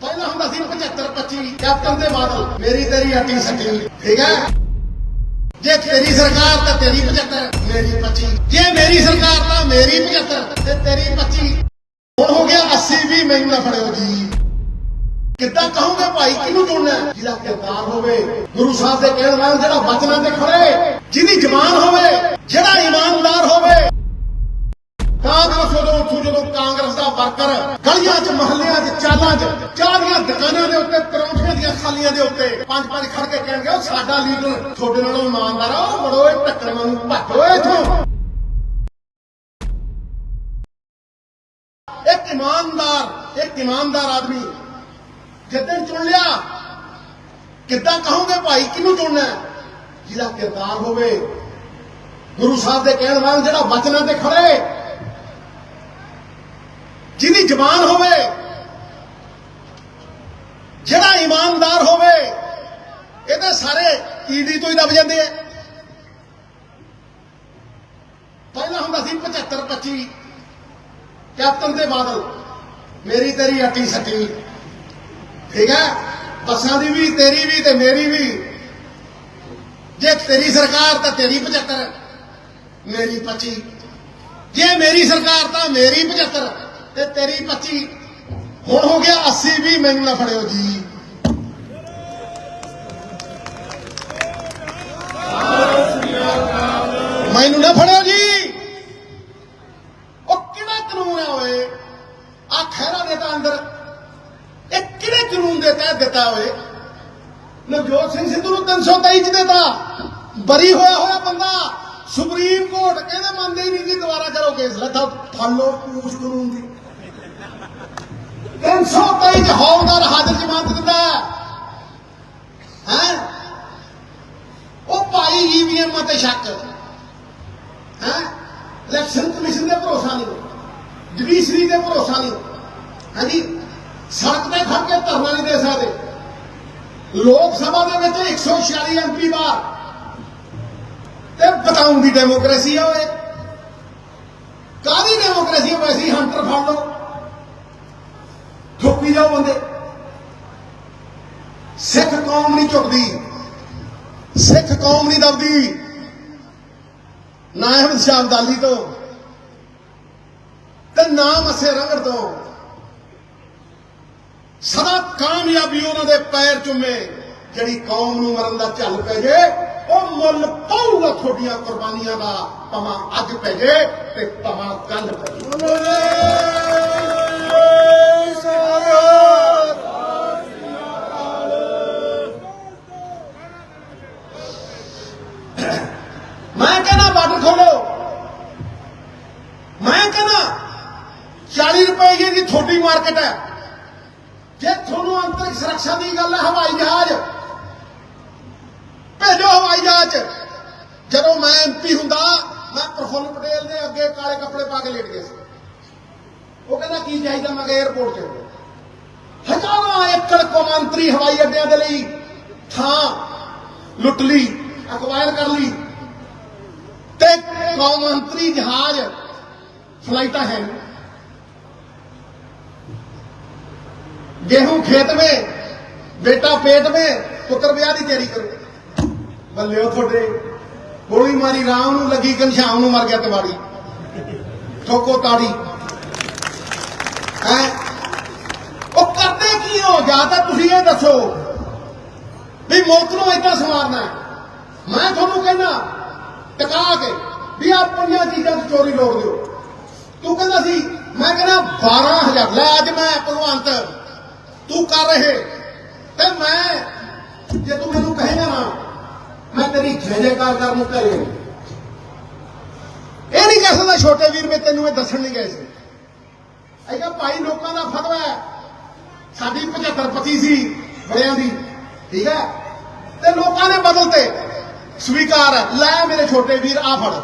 ਪਹਿਲਾਂ ਹੁੰਦਾ ਸੀ 75 25 ਕੈਪਟਨ ਦੇ ਬਾਦਲ ਮੇਰੀ ਤੇਰੀ ਅਟੀ ਸੱਟੀ ਠੀਕ ਹੈ? ਜੇ ਤੇਰੀ ਸਰਕਾਰ ਤਾਂ ਤੇਰੀ 75 ਮੇਰੀ 25 ਜੇ ਮੇਰੀ ਸਰਕਾਰ ਤਾਂ ਮੇਰੀ 75 ਤੇ ਤੇਰੀ 25 ਹੁਣ ਹੋ ਗਿਆ 80 ਵੀ ਮੈਨੂੰ ਨਾ ਫੜਿਓ ਜੀ। ਕਿੱਦਾਂ ਕਹੋਗੇ ਭਾਈ, ਕਿਹਨੂੰ ਚੁਣਨਾ ਜਿਹਦਾ ਕਿਰਦਾਰ ਹੋਵੇ, ਗੁਰੂ ਸਾਹਿਬ ਦੇ ਕਹਿਣ ਵਾਲਾ ਜਿਹੜਾ ਬਚਨਾਂ ਤੇ ਖੜੇ, ਜਿਹਦੀ ਜ਼ਬਾਨ ਹੋਵੇ, ਜਿਹੜਾ ਇਮਾਨਦਾਰ ਵਰਕਰ, ਗਲੀਆਂ 'ਚ, ਮਹੱਲਿਆਂ 'ਚ, ਚਾਲਾਂ 'ਚ, ਚਾਹ ਦੀਆਂ ਦੁਕਾਨਾਂ ਦੇ ਉੱਤੇ, ਪਰੌਂਠੀਆਂ ਦੀਆਂ ਖਾਲੀਆਂ ਦੇ ਉੱਤੇ ਪੰਜ ਪੰਜ ਖੜ ਕੇ ਕਹਿਣਗੇ, ਉਹ ਸਾਡਾ ਲੀਡਰ, ਤੁਹਾਡੇ ਨਾਲੋਂ ਇਮਾਨਦਾਰ ਆ, ਉਹ ਬੜੋ ਇਹ ਟੱਕਰ ਵਾਂਗੂ ਭੱਜੋ ਇੱਥੋਂ ਇੱਕ ਇਮਾਨਦਾਰ ਇੱਕ ਇਮਾਨਦਾਰ ਆਦਮੀ ਜਿੱਦਣ ਚੁਣ ਲਿਆ, ਕਿੱਦਾਂ ਕਹੋਗੇ ਭਾਈ, ਕਿਹਨੂੰ ਚੁਣਨਾ ਹੈ? ਜਿਹਦਾ ਕਿਰਦਾਰ ਹੋਵੇ, ਗੁਰੂ ਸਾਹਿਬ ਦੇ ਕਹਿਣ ਵਾਂਗ ਜਿਹੜਾ ਵਚਨਾਂ ਤੇ ਖੜੇ ਜਿਹਦੀ ਜ਼ਬਾਨ ਹੋਵੇ, ਜਿਹੜਾ ਇਮਾਨਦਾਰ ਹੋਵੇ, ਇਹਦੇ ਸਾਰੇ ਈਡੀ ਤੋਂ ਹੀ ਦਬ ਜਾਂਦੇ ਆ। ਪਹਿਲਾਂ ਹੁੰਦਾ ਸੀ 75 25 ਕੈਪਟਨ ਦੇ ਬਾਦਲ, ਮੇਰੀ ਤੇਰੀ ਅਟੀ ਸੱਟੀ। ਠੀਕ ਹੈ? ਬੱਸਾਂ ਦੀ ਵੀ, ਤੇਰੀ ਵੀ ਤੇ ਮੇਰੀ ਵੀ। ਜੇ ਤੇਰੀ ਸਰਕਾਰ ਤਾਂ ਤੇਰੀ 75 ਮੇਰੀ 25 ਜੇ ਮੇਰੀ ਸਰਕਾਰ ਤਾਂ ਮੇਰੀ 75 ਤੇ ਤੇਰੀ 25 ਹੁਣ ਹੋ ਗਿਆ 80 ਵੀ ਮੈਨੂੰ ਨਾ ਫੜਿਓ ਜੀ। ਮੈਨੂੰ ਨਾ ਫੜਿਓ ਜੀ। ਉਹ ਕਿਹੜਾ ਕਾਨੂੰਨ ਹੈ ਓਏ? ਆ ਖਹਿਰਾ ਦੇ ਤਾਂ ਅੰਦਰ ਇਹ ਕਿਹੜੇ ਕਾਨੂੰਨ ਦੇ ਤਹਿਤ ਦਿੱਤਾ ਓਏ? ਨਵਜੋਤ ਸਿੰਘ ਸਿੱਧੂ ਨੂੰ 323 ਚ ਦਿੱਤਾ। ਬਰੀ ਹੋਇਆ ਹੋਇਆ ਬੰਦਾ। ਸੁਪਰੀਮ ਕੋਰਟ ਕਹਿੰਦੇ ਮੰਨਦੇ ਹੀ ਨਹੀਂ ਜੀ, ਦੁਬਾਰਾ ਕਰੋ ਕੇਸ। ਲੱਥਾ ਫਾਲੋ ਪੂਛ ਕਾਨੂੰਨ ਦੀ। 323 ਚ ਹੌਲਦਾਰ ਹਾਜ਼ਰ ਜ਼ਮਾਨਤ ਦਿੰਦਾ ਹੈ। ਉਹ ਭਾਈ ਈਵੀਐਮ ਤੇ ਸ਼ੱਕ ਹੈ। ਇਲੈਕਸ਼ਨ ਕਮਿਸ਼ਨ ਦੇ ਭਰੋਸਾ ਨਹੀਂ। ਜੁਡੀਸ਼ਰੀ ਦੇ ਭਰੋਸਾ ਨਹੀਂ। ਹਾਂਜੀ? ਸੜਕ ਤੇ ਖੜ ਕੇ ਧਰਨਾ ਨਹੀਂ ਦੇ ਸਕਦੇ। ਲੋਕ ਸਭਾ ਦੇ ਵਿੱਚ 146 ਐਮਪੀ ਬਾਹਰ। ਤੇ ਬਤਾਉਂ ਦੀ ਡੈਮੋਕ੍ਰੇਸੀ ਆ ਓਏ। ਕਾਹਦੀ ਡੈਮੋਕ੍ਰੇਸੀ ਆ? ਵੈਸੀ ਹੰਟਰ ਫੜ ਲਓ। ਠੋਕੀ ਜਾਓ ਬੰਦੇ। ਸਿੱਖ ਕੌਮ ਨਹੀਂ ਝੁਕਦੀ। ਸਿੱਖ ਕੌਮ ਨਹੀਂ ਦਬਦੀ ਨਾ ਅਹਿਮਦ ਸ਼ਾਹ ਅਬਦਾਲੀ ਤੋਂ, ਤੇ ਨਾ ਮਸੇ ਰੰਗੜ ਤੋਂ। ਸਦਾ ਕਾਮਯਾਬੀ ਉਹਨਾਂ ਦੇ ਪੈਰ ਚੁੰਮੇ, ਜਿਹੜੀ ਕੌਮ ਨੂੰ ਮਰਨ ਦਾ ਝੱਲ ਪੈ ਜੇ, ਉਹ ਮੁੱਲ ਪਾਊਗਾ ਤੁਹਾਡੀਆਂ ਕੁਰਬਾਨੀਆਂ ਦਾ, ਭਾਵੇਂ ਅੱਜ ਪੈ ਜੇ ਤੇ ਭਾਵੇਂ ਕੱਲ ਪੈ ਜੇ। ਰੁਪਏ ਮਾਰਕੀਟ ਹੈ। ਜੇ ਤੁਹਾਨੂੰ ਅੰਤਰਿਕ ਸੁਰੱਖਿਆ ਦੀ ਗੱਲ ਹੈ, ਹਵਾਈ ਜਹਾਜ਼, ਭੇਜੋ ਹਵਾਈ ਜਹਾਜ਼। ਜਦੋਂ ਮੈਂ ਐਮਪੀ ਹੁੰਦਾ, ਮੈਂ ਪ੍ਰਫੁੱਲ ਪਟੇਲ ਦੇ ਅੱਗੇ ਕਾਲੇ ਕੱਪੜੇ ਪਾ ਕੇ ਲੇਟ ਗਿਆ ਸੀ। ਉਹ ਕਹਿੰਦਾ, ਕੀ ਚਾਹੀਦਾ? ਮੈਂ ਕਿਹਾ 에어ਪੋਰਟ 'ਚ ਹਜ਼ਾਰਾਂ ਏਕੜ ਕੌਮਾਂਤਰੀ ਹਵਾਈ ਅੱਡਿਆਂ ਦੇ ਲਈ ਥਾਂ ਲੁੱਟ ਲਈ ਅਕਵਾਇਰ ਕਰ ਲਈ। ਤੇ ਕੌਮਾਂਤਰੀ ਜਹਾਜ਼ ਫਲਾਈਟਾਂ ਹੈ ਨਹੀਂ गेहूं खेत में बेटा पेट में पुत्र ਵਿਆਹ ਦੀ ਤਿਆਰੀ ਕਰੋ ਬੱਲਿਓ ਤੁਹਾਡੇ ਗੋਲੀ ਮਾਰੀ ਰਾਮ ਨੂੰ ਲੱਗੀ ਘਨਸ਼ਾਮ ਨੂੰ ਮਰ ਗਿਆ ਤਿਵਾੜੀ ਠੋਕੋ ਤਾੜੀ ਹੈ ਉਹ ਕਰਦੇ ਕੀ ਹੋ ਜਾਂ ਤਾਂ ਤੁਸੀਂ ਇਹ ਦੱਸੋ ਵੀ ਮੁਲਕ ਨੂੰ ਏਦਾਂ ਸਮਾਰਨਾ ਹੈ। ਮੈਂ ਤੁਹਾਨੂੰ ਕਹਿੰਦਾ ਟਿਕਾ ਕੇ ਵੀ ਆ ਪੰਜਾਂ ਚੀਜ਼ਾਂ ਚ ਚੋਰੀ ਲੋੜ ਦਿਓ ਤੂੰ ਕਹਿੰਦਾ ਸੀ ਮੈਂ ਕਹਿੰਦਾ 12000 ਲੈ ਅੱਜ ਮੈਂ ਭਗਵੰਤ ਤੂੰ ਕਰ ਰਹੇ। ਤੇ ਮੈਂ, ਜੇ ਤੂੰ ਮੈਨੂੰ ਕਹੇਗਾ ਨਾ, ਮੈਂ ਤੇਰੀ ਜੈ ਜੈਕਾਰ ਕਰਨ ਨੂੰ ਘਰੇ ਇਹ ਨਹੀਂ ਕਹਿ ਸਕਦਾ ਛੋਟੇ ਵੀਰ ਮੈਂ ਤੈਨੂੰ ਇਹ ਦੱਸਣ ਨਹੀਂ ਗਏ ਸੀ। ਇਹ ਭਾਈ ਲੋਕਾਂ ਦਾ ਫਤਵਾ ਹੈ। ਸਾਡੀ 75 ਪਤੀ ਸੀ ਬੜਿਆਂ ਦੀ, ਠੀਕ ਹੈ? ਤੇ ਲੋਕਾਂ ਨੇ ਬਦਲਤੇ ਸਵੀਕਾਰ ਹੈ। ਲੈ ਮੇਰੇ ਛੋਟੇ ਵੀਰ, ਆ ਫੜ।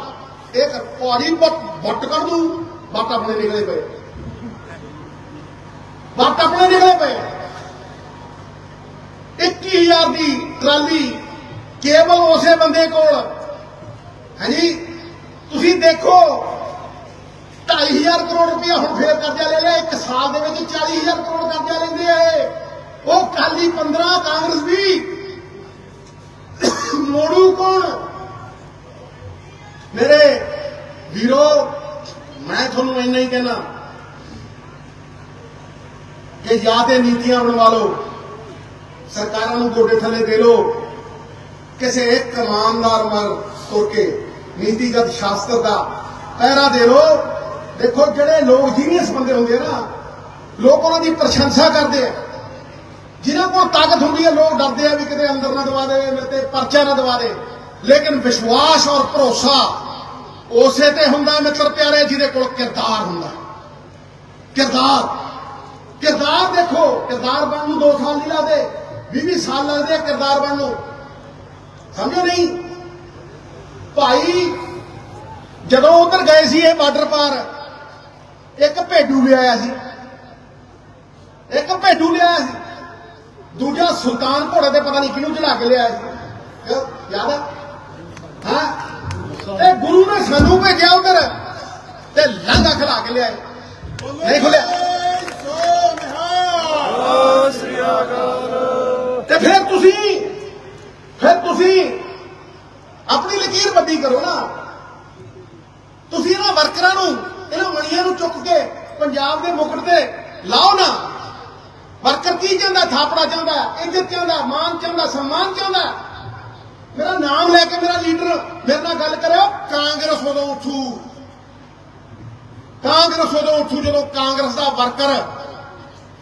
ਇਹ ਕਰ, ਪੌੜੀ ਬੱਟ ਕਰ ਦੂੰ। ਬੱਟ ਆਪਣੇ ਨਿਕਲੇ ਪਏ। ਬੱਟ ਆਪਣੇ ਨਿਕਲੇ ਪਏ। 21000 ਦੀ ਟਰਾਲੀ ਕੇਵਲ ਉਸੇ ਬੰਦੇ ਕੋਲ। ਹਾਂਜੀ ਤੁਸੀਂ ਦੇਖੋ 2500 ਕਰੋੜ ਰੁਪਇਆ ਹੁਣ ਫੇਰ ਕਰਜ਼ਾ ਲੈ ਲਿਆ। ਇੱਕ ਸਾਲ ਦੇ ਵਿੱਚ 40000 ਕਰੋੜ ਕਰਜ਼ਾ ਲੈਂਦੇ ਆ ਇਹ। ਦੀ 15 ਕਾਂਗਰਸ ਵੀ ਮੋੜੂ ਕੌਣ? ਮੇਰੇ ਵੀਰੋ, ਮੈਂ ਤੁਹਾਨੂੰ ਇੰਨਾ ਹੀ ਕਹਿਣਾ ਕਿ ਜਾਂ ਤੇ ਨੀਤੀਆਂ ਬਣਵਾ ਲਓ। ਸਰਕਾਰਾਂ ਨੂੰ ਗੋਡੇ ਥੱਲੇ ਦੇ ਲਓ। ਕਿਸੇ ਇੱਕ ਇਮਾਨਦਾਰ ਮਰ ਤੁਰ ਕੇ ਨੀਤੀਗਤ ਸ਼ਾਸਤਰ ਦਾ ਪਹਿਰਾ ਦੇ ਲਓ। ਦੇਖੋ, ਜਿਹੜੇ ਲੋਕ ਜੀਨੀਅਸ ਬੰਦੇ ਹੁੰਦੇ ਆ ਨਾ, ਲੋਕ ਉਹਨਾਂ ਦੀ ਪ੍ਰਸ਼ੰਸਾ ਕਰਦੇ ਆ। ਜਿਨ੍ਹਾਂ ਕੋਲ ਤਾਕਤ ਹੁੰਦੀ ਹੈ ਲੋਕ ਡਰਦੇ ਆ ਵੀ ਕਿਤੇ ਅੰਦਰ ਨਾ ਦਵਾ ਦੇ ਮੇਰੇ ਤੇ ਪਰਚਾ ਨਾ ਦਵਾ ਦੇ। ਲੇਕਿਨ ਵਿਸ਼ਵਾਸ ਔਰ ਭਰੋਸਾ ਉਸੇ ਤੇ ਹੁੰਦਾ ਮਿੱਤਰ ਪਿਆਰੇ, ਜਿਹਦੇ ਕੋਲ ਕਿਰਦਾਰ ਹੁੰਦਾ। ਕਿਰਦਾਰ। ਕਿਰਦਾਰ ਦੇਖੋ, ਕਿਰਦਾਰ ਬਣਨ ਨੂੰ 2 ਸਾਲ ਨਹੀਂ ਲੱਗਦੇ 20 ਸਾਲ ਲੱਗਦੇ ਆ ਕਿਰਦਾਰ ਬਣਨ ਨੂੰ ਸਮਝੋ ਨਹੀਂ? ਭਾਈ, ਜਦੋਂ ਉਧਰ ਗਏ ਸੀ ਇਹ ਬਾਰਡਰ ਪਾਰ, ਇੱਕ ਭੇਡੂ ਲਿਆਇਆ ਸੀ। ਇੱਕ ਭੇਡੂ ਲਿਆਇਆ ਸੀ। ਦੂਜਾ ਸੁਲਤਾਨ ਘੋੜੇ ਤੇ ਪਤਾ ਨਹੀਂ ਕਿਹਨੂੰ ਚੜਾ ਕੇ ਲਿਆਇਆ ਸੀ। ਯਾਦ ਹੈ ਹਾਂ? ਇਹ ਗੁਰੂ ਨੇ ਸਾਨੂੰ ਭੇਜਿਆ ਉਧਰ ਤੇ ਲਾਂਗਾ ਖਿਲਾ ਕੇ ਲਿਆਏ। ਨਹੀਂ ਖੁੱਲਿਆ। ਫਿਰ ਤੁਸੀਂ ਆਪਣੀ ਲਕੀਰ ਵੱਡੀ ਕਰੋ ਨਾ। ਤੁਸੀਂ ਇਹਨਾਂ ਵਰਕਰਾਂ ਨੂੰ, ਇਹਨਾਂ ਮਣੀਆਂ ਨੂੰ ਚੁੱਕ ਕੇ ਪੰਜਾਬ ਦੇ ਮੁਕਟ ਤੇ ਲਾਓ ਨਾ। ਵਰਕਰ ਕੀ ਚਾਹੁੰਦਾ? ਥਾਪੜਾ ਚਾਹੁੰਦਾ, ਇੱਜ਼ਤ ਚਾਹੁੰਦਾ ਮਾਨ ਚਾਹੁੰਦਾ, ਸਨਮਾਨ ਚਾਹੁੰਦਾ। ਮੇਰਾ ਨਾਮ ਲੈ ਕੇ ਮੇਰਾ ਲੀਡਰ ਮੇਰੇ ਨਾਲ ਗੱਲ ਕਰਿਓ, ਕਾਂਗਰਸ ਉਦੋਂ ਉੱਠੂ। ਕਾਂਗਰਸ ਉਦੋਂ ਉੱਠੂ ਜਦੋਂ ਕਾਂਗਰਸ ਦਾ ਵਰਕਰ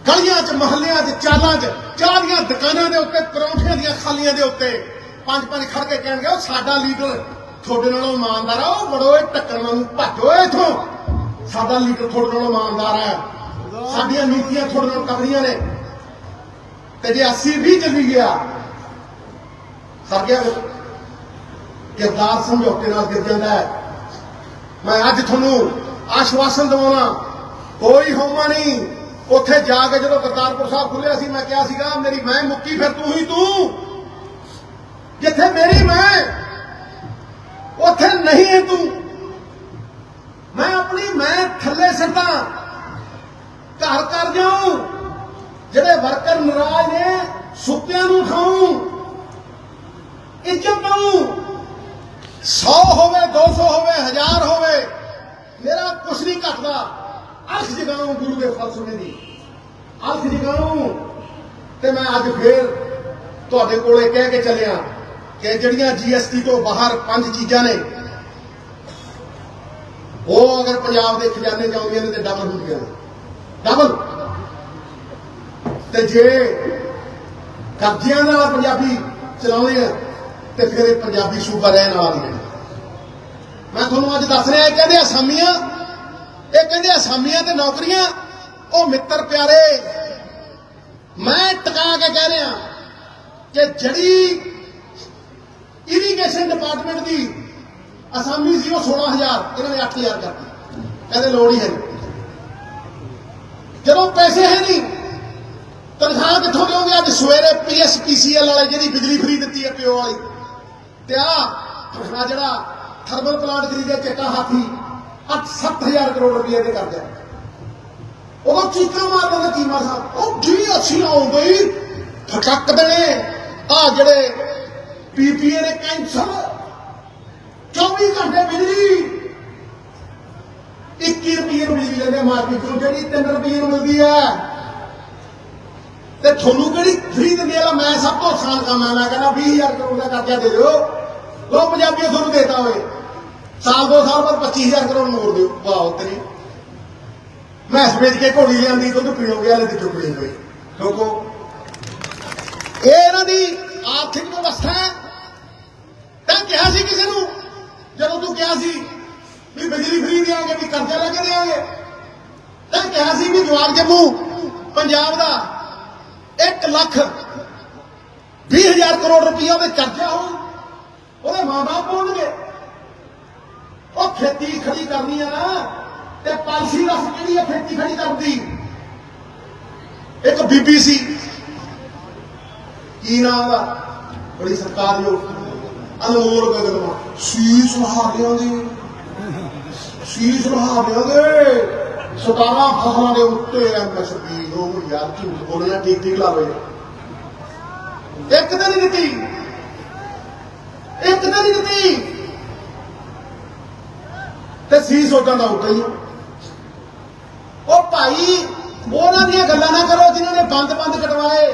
ਗਲੀਆਂ 'ਚ, ਮਹੱਲਿਆਂ 'ਚ, ਚਾਲਾਂ 'ਚ ਚਾਹ ਦੀਆਂ ਦੁਕਾਨਾਂ ਦੇ ਉੱਤੇ, ਪਰੌਂਠਿਆਂ ਦੀਆਂ ਖਾਲੀਆਂ ਦੇ ਉੱਤੇ ਪੰਜ ਪੰਜ ਖੜ ਕੇ ਕਹਿਣਗੇ, ਉਹ ਸਾਡਾ ਲੀਡਰ ਤੁਹਾਡੇ ਨਾਲੋਂ ਇਮਾਨਦਾਰ ਆ, ਉਹ ਬੜੋ ਇਹ ਟੱਕਰ ਨੂੰ ਭੱਜੋ ਇਥੋਂ। ਸਾਡਾ ਲੀਡਰ ਤੁਹਾਡੇ ਨਾਲੋਂ ਇਮਾਨਦਾਰ ਹੈ ਸਾਡੀਆਂ ਨੀਤੀਆਂ ਤੁਹਾਡੇ ਨਾਲੋਂ ਤਗੜੀਆਂ ਨੇ। ਤੇ ਜੇ 80 ਵੀ ਚੱਲੀ ਗਿਆ, ਸਰ ਗਿਆ ਕਿਰਦਾਰ ਸਮਝੌਤੇ ਨਾਲ ਗਿਰ ਜਾਂਦਾ ਹੈ। ਮੈਂ ਅੱਜ ਤੁਹਾਨੂੰ ਆਸ਼ਵਾਸਨ ਦਵਾਉਣਾ, ਕੋਈ ਹੋਮਾ ਨਹੀਂ। ਉੱਥੇ ਜਾ ਕੇ ਜਦੋਂ ਕਰਤਾਰਪੁਰ ਸਾਹਿਬ ਖੁੱਲਿਆ ਸੀ, ਮੈਂ ਕਿਹਾ ਸੀਗਾ, ਮੇਰੀ ਮੈਂ ਮੁੱਕੀ, ਫਿਰ ਤੂੰ ਹੀ ਤੂੰ। ਜਿੱਥੇ ਮੇਰੀ ਮੈਂ, ਉੱਥੇ ਨਹੀਂ ਹੈ ਤੂੰ। ਮੈਂ ਆਪਣੀ ਮੈਂ ਥੱਲੇ ਸਿੱਟਾਂ। ਘਰ ਕਰ ਜਾਉਂ। ਜਿਹੜੇ ਵਰਕਰ ਨਾਰਾਜ਼ ਨੇ, ਸੁੱਤਿਆਂ ਨੂੰ ਖਾਉਂ। ਇੱਜ਼ਤ ਦਊਂ। 100 ਹੋਵੇ 200 ਹੋਵੇ 1000 ਹੋਵੇ, ਮੇਰਾ ਕੁਛ ਨਹੀਂ ਘਟਦਾ। ਅਰਸ਼ ਜਗਾਉਂ ਗੁਰੂ ਦੇ ਫਲਸਫੇ ਦੀ। ਅਰਸ਼ ਜਗਾਉਂ ਤੇ ਮੈਂ ਅੱਜ ਫੇਰ ਤੁਹਾਡੇ ਕੋਲੇ ਕਹਿ ਕੇ ਚੱਲਿਆ ਕਿ ਜਿਹੜੀਆਂ ਜੀਐਸਟੀ ਤੋਂ ਬਾਹਰ ਪੰਜ ਚੀਜ਼ਾਂ ਨੇ, ਉਹ ਅਗਰ ਪੰਜਾਬ ਦੇ ਖਜ਼ਾਨੇ 'ਚ ਆਉਂਦੀਆਂ ਨੇ ਤੇ ਡਬਲ ਹੁੰਦੀਆਂ ਨੇ। ਡਬਲ ਤੇ ਜੇ ਕਰਜ਼ਿਆਂ ਨਾਲ ਪੰਜਾਬੀ ਚਲਾਉਂਦੇ ਆ, ਤੇ ਫਿਰ ਇਹ ਪੰਜਾਬੀ ਸੂਬਾ ਰਹਿਣ ਵਾਲੀ ਹੈ। ਮੈਂ ਤੁਹਾਨੂੰ ਅੱਜ ਦੱਸ ਰਿਹਾ ਕਹਿੰਦੇ ਅਸਾਮੀਆਂ ਇਹ ਕਹਿੰਦੇ ਅਸਾਮੀਆਂ ਤੇ ਨੌਕਰੀਆਂ, ਉਹ ਮਿੱਤਰ ਪਿਆਰੇ, ਮੈਂ ਟਿਕਾ ਕੇ ਕਹਿ ਰਿਹਾ ਕਿ ਜਿਹੜੀ ਇਰੀਗੇਸ਼ਨ ਡਿਪਾਰਟਮੈਂਟ ਦੀ ਅਸਾਮੀ ਸੀ, ਉਹ 16000 ਇਹਨਾਂ ਨੇ 8000 ਕਰਤੀ। ਕਹਿੰਦੇ ਲੋੜ ਹੀ ਹੈ ਨਹੀਂ। ਜਦੋਂ ਪੈਸੇ ਹੈ ਨਹੀਂ, ਤਨਖਾਹ ਕਿੱਥੋਂ ਦਿਓਗੇ? ਅੱਜ ਸਵੇਰੇ ਪੀਐਸਪੀਸੀਐਲ ਵਾਲੇ ਜਿਹੜੀ ਬਿਜਲੀ ਫਰੀ ਦਿੱਤੀ ਹੈ ਪਿਓ ਵਾਲੀ, ਤੇ ਆ ਜਿਹੜਾ ਥਰਮਲ ਪਲਾਂਟ ਖਰੀਦਿਆ ਚਿੱਟਾ ਹਾਥੀ। 8-7000 ਕਰੋੜ ਰੁਪਏ ਦੇ ਕਰਜ਼ਾ ਉਦੋਂ ਚੀਕਾਂ ਮਾਰਦਾ ਤਾਂ ਚੀਮਾ ਸਾਹਿਬ ਉਹ ਜੀ ਅਸੀਂ ਆਉਂਦੇ ਹੀ ਫਟਕ ਦੇਣੇ ਆ ਜਿਹੜੇ ਪੀਪੀਏ ਨੇ ਕੈਂਸਰ 24 ਘੰਟੇ ਬਿਜਲੀ। 21 ਰੁਪਏ ਨੂੰ ਬਿਜਲੀ ਲੈਂਦੇ ਮਾਰਕੀਟ ਤੋਂ ਜਿਹੜੀ 3 ਰੁਪਏ ਨੂੰ ਮਿਲਦੀ ਹੈ। ਤੇ ਤੁਹਾਨੂੰ ਕਿਹੜੀ ਫ੍ਰੀ ਦਿੰਦੇ ਆ ਮੈਂ ਸਭ ਤੋਂ ਆਸਾਨ ਕੰਮ ਆ ਮੈਂ ਕਹਿੰਦਾ 20000 ਕਰੋੜ ਦਾ ਕਰਜ਼ਾ ਦੇ ਦਿਓ। ਲੋ ਪੰਜਾਬੀਓ ਤੁਹਾਨੂੰ ਦੇਤਾ ਹੋਵੇ। ਸਾਲ ਦੋ ਸਾਲ ਬਾਅਦ 25000 ਕਰੋੜ ਮੋੜ ਦਿਓ ਵਾਹ ਤੇਰੀ ਮੈਂ ਵੇਚ ਕੇ ਘੋੜੀ ਲਿਆਂਦੀ, ਦੁੱਧ ਪੀਓਗੇ ਵਾਲੇ ਤੇ ਚੁੱਪ ਹੋਈ ਲੋਕੋ, ਇਹ ਇਹਨਾਂ ਦੀ ਆਰਥਿਕ ਵਿਵਸਥਾ ਹੈ। ਤਾਂ ਕਿਹਾ ਸੀ ਕਿਸੇ ਨੂੰ, ਜਦੋਂ ਤੂੰ ਕਿਹਾ ਸੀ ਵੀ ਬਿਜਲੀ ਫਰੀ ਦਿਆਂਗੇ, ਵੀ ਕਰਜ਼ਾ ਲੈ ਕੇ ਦਿਆਂਗੇ ਤਾਂ ਕਿਹਾ ਸੀ ਵੀ ਜਵਾਬ ਜੰਮੂ, ਪੰਜਾਬ ਦਾ 1 ਲੱਖ 20000 ਕਰੋੜ ਰੁਪਈਆ ਦੇ ਕਰਜ਼ਾ ਹੋ ਉਹਦੇ ਮਾਂ-ਬਾਪ ਹੋਣਗੇ। ਉਹ ਖੇਤੀ ਖੜੀ ਕਰਨੀ ਆ ਨਾ, ਤੇ ਪਾਲਸੀ ਦੱਸ ਕਿਹੜੀ ਹੈ ਖੇਤੀ ਖੜੀ ਕਰਦੀ ਇੱਕ ਬੀਬੀਸੀ ਕੀ ਨਾਮ ਦਾ ਬੜੀ ਸਰਕਾਰ ਜੋ ਅਨਮੋਲ ਗਗਨਵਾ ਸੀਸ ਲਹਾਰਿਆਂ ਦੀ ਸੀਸ ਲਹਾਰਿਆਂ ਦੇ 17 ਫਸਲਾਂ ਦੇ ਉੱਤੇ ਐਮਐਸਪੀ ਉਹ ਯਾਰ ਝੂਠ ਬੋਲਣਾ ਠੀਕ ਠੀਕ ਲਾਵੇ ਇੱਕ ਦਿਨ ਦਿੱਤੀ। ਇੱਕ ਦਿਨ ਦਿੱਤੀ। ਤੇ ਸੀ ਸੋਚਾਂ ਦਾ ਉੱਤੇ ਉਹ ਭਾਈ, ਉਹਨਾਂ ਦੀਆਂ ਗੱਲਾਂ ਨਾ ਕਰੋ ਜਿਨ੍ਹਾਂ ਨੇ ਬੰਦ ਬੰਦ ਕਟਵਾਏ।